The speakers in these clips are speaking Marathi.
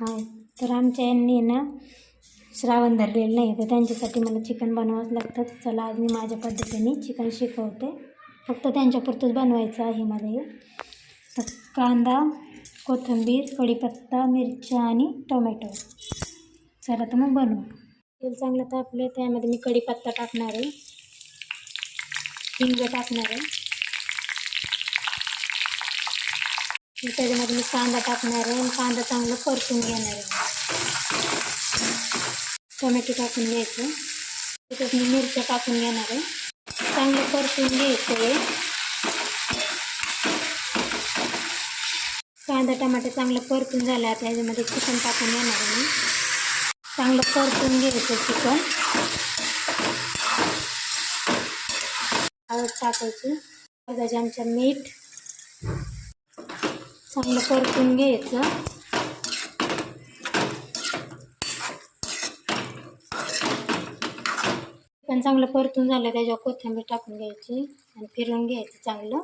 हां तर आमच्या यांनी ना श्रावण धरलेलं नाही तर त्यांच्यासाठी मला चिकन बनवावंच लागतं. चला आज मी माझ्या पद्धतीने चिकन शिकवते. फक्त त्यांच्यापुरतंच बनवायचं आहे मला हे. तर कांदा कोथिंबीर कढीपत्ता मिरच्या आणि टोमॅटो. चला तर मग बनवू. तेल चांगलं तापलं त्यामध्ये मी कढीपत्ता टाकणार आहे. हिंग टाकणार आहे मग त्याच्यामध्ये मी कांदा टाकणार आहे आणि कांदा चांगला परतून घेणार आहे. टोमॅटो टाकून घ्यायचं. त्याच्यात मी मिरच्या टाकून घेणार आहे. चांगलं परतून घ्यायचं आहे. कांदा टमाटर चांगलं परतून झालं आता त्याच्यामध्ये चिकन टाकून घेणार आहे मी. चांगलं परतून घ्यायचं चिकन. हळद टाकायची. अर्धा चमचा मीठ. चांगलं परतून घ्यायचं. पण चांगलं परतून झालं त्याच्यावर कोथिंबीर टाकून घ्यायची आणि फिरवून घ्यायचं चांगलं.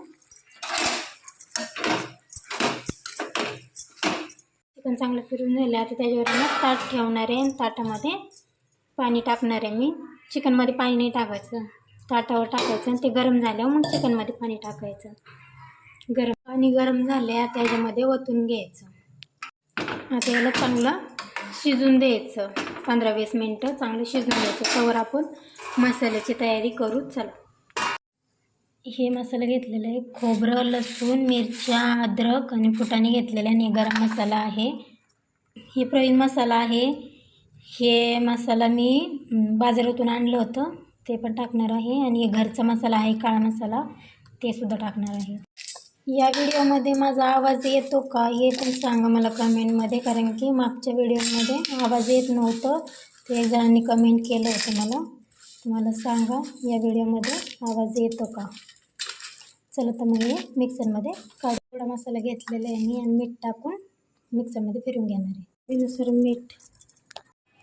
पण चांगलं फिरून झालं. आता त्याच्यावर ना ताट ठेवणार आहे आणि ताटामध्ये पाणी टाकणार आहे मी. चिकनमध्ये पाणी नाही टाकायचं. ताटावर टाकायचं आणि ते गरम झाल्यावर मग चिकनमध्ये पाणी टाकायचं. गरम पाणी गरम झाल्या त्याच्यामध्ये ओतून घ्यायचं. आता याला चांगलं शिजून द्यायचं. पंधरा वीस मिनटं चांगलं शिजून द्यायचं त्यावर आपण मसाल्याची तयारी करू. चला. हे मसाला घेतलेला आहे. खोबरं लसूण मिरच्या अद्रक आणि फुटाणे घेतलेला आणि गरम मसाला आहे. हे प्रवीण मसाला आहे. हे मसाला मी बाजारातून आणलं होतं. ते पण टाकणार आहे. आणि हे घरचा मसाला आहे काळा मसाला. ते सुद्धा टाकणार आहे. या व्हिडिओमध्ये माझा आवाज येतो का? हे पण सांगा मला कमेंटमध्ये. कारण की मागच्या व्हिडिओमध्ये आवाज येत नव्हतं. ते एक जणांनी कमेंट केलं होतं मला. तुम्हाला सांगा या व्हिडिओमध्ये आवाज येतो का? चला तर मग हे मिक्सरमध्ये काढ थोडा मसाला घेतलेला आहे मी आणि मीठ टाकून मिक्सरमध्ये फिरून घेणार आहे. त्यानुसार मीठ.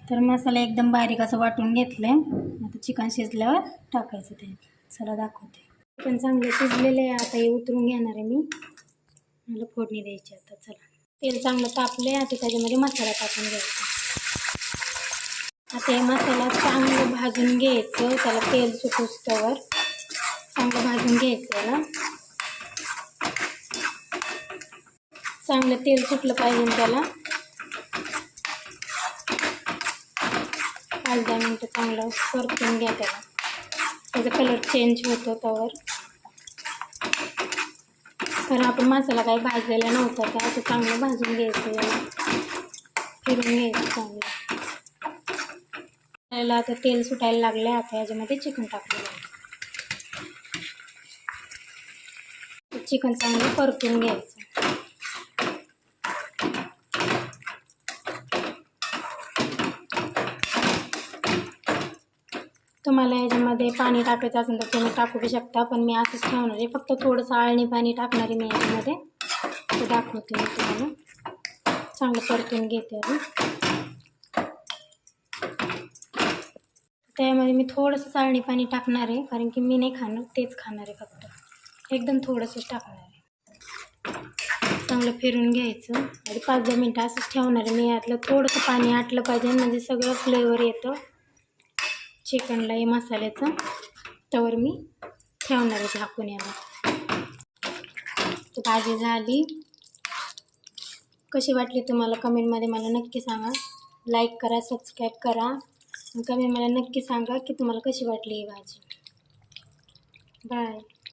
तर मसाला एकदम बारीक असं वाटून घेतलं आहे आता चिकन शिजल्यावर टाकायचं ते. चला दाखवते. पण चांगलं शिजलेलं आहे. आता हे उतरून घेणार आहे मी. मला फोडणी द्यायची आता. चला. तेल चांगलं तापलं आहे आता त्याच्यामध्ये मसाला टाकून घ्यायचा. आता हे मसाला चांगलं भाजून घ्यायचं. त्याला तेल सुटूस्तवर चांगलं भाजून घ्यायचं याला. चांगलं तेल सुटलं पाहिजे त्याला. पाच दहा मिनटं चांगलं परतून घ्या त्याला. त्याचा कलर चेंज होतो त्यावर. कारण आपण मसाला काही भाजलेला नव्हता तर असं चांगलं भाजून घ्यायचं फिरून घ्यायचं चांगलं. त्याला आता तेल सुटायला लागलं आहे आता याच्यामध्ये चिकन टाकलेलं चिकन चांगलं परतून घ्यायचं. तुम्हाला याच्यामध्ये पाणी टाकायचं असेल तर तुम्ही टाकू बी शकता पण मी असंच ठेवणार आहे. फक्त थोडंसं आळणी पाणी टाकणार आहे मी याच्यामध्ये. ते दाखवते मी तुम्हाला. चांगलं परतून घेते आधी त्यामध्ये मी थोडंसं चाळणी पाणी टाकणार आहे कारण की मी नाही खाणार तेच खाणार आहे फक्त. एकदम थोडंसंच टाकणार आहे. चांगलं फिरून घ्यायचं. आणि पाच दहा मिनटं असंच ठेवणार आहे मी. यातलं थोडंसं पाणी आटलं पाहिजे म्हणजे सगळं फ्लेवर येतं. चिकनला हे मसाल्याचं त्यावर मी ठेवणार आहे झाकून याला. तर भाजी झाली. कशी वाटली तुम्हाला कमेंटमध्ये मला नक्की सांगा. लाईक करा सबस्क्राईब करा. आणि कमेंट मला नक्की सांगा की तुम्हाला कशी वाटली ही भाजी. बाय